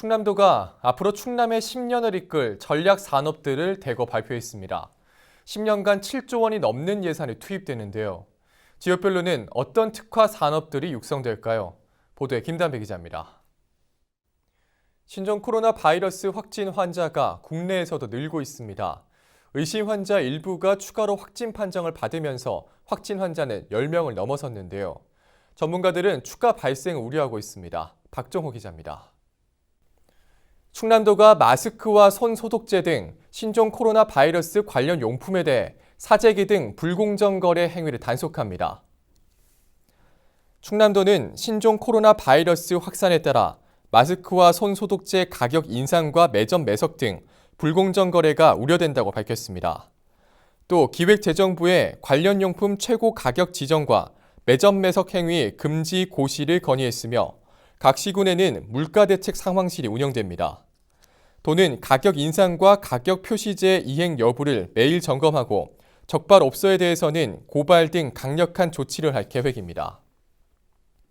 충남도가 앞으로 충남의 10년을 이끌 전략 산업들을 대거 발표했습니다. 10년간 7조 원이 넘는 예산이 투입되는데요. 지역별로는 어떤 특화 산업들이 육성될까요? 보도에 김담배 기자입니다. 신종 코로나 바이러스 확진 환자가 국내에서도 늘고 있습니다. 의심 환자 일부가 추가로 확진 판정을 받으면서 확진 환자는 10명을 넘어섰는데요. 전문가들은 추가 발생을 우려하고 있습니다. 박정호 기자입니다. 충남도가 마스크와 손 소독제 등 신종 코로나 바이러스 관련 용품에 대해 사재기 등 불공정 거래 행위를 단속합니다. 충남도는 신종 코로나 바이러스 확산에 따라 마스크와 손 소독제 가격 인상과 매점 매석 등 불공정 거래가 우려된다고 밝혔습니다. 또 기획재정부에 관련 용품 최고 가격 지정과 매점 매석 행위 금지 고시를 건의했으며 각 시군에는 물가대책 상황실이 운영됩니다. 도는 가격 인상과 가격 표시제 이행 여부를 매일 점검하고 적발 업소에 대해서는 고발 등 강력한 조치를 할 계획입니다.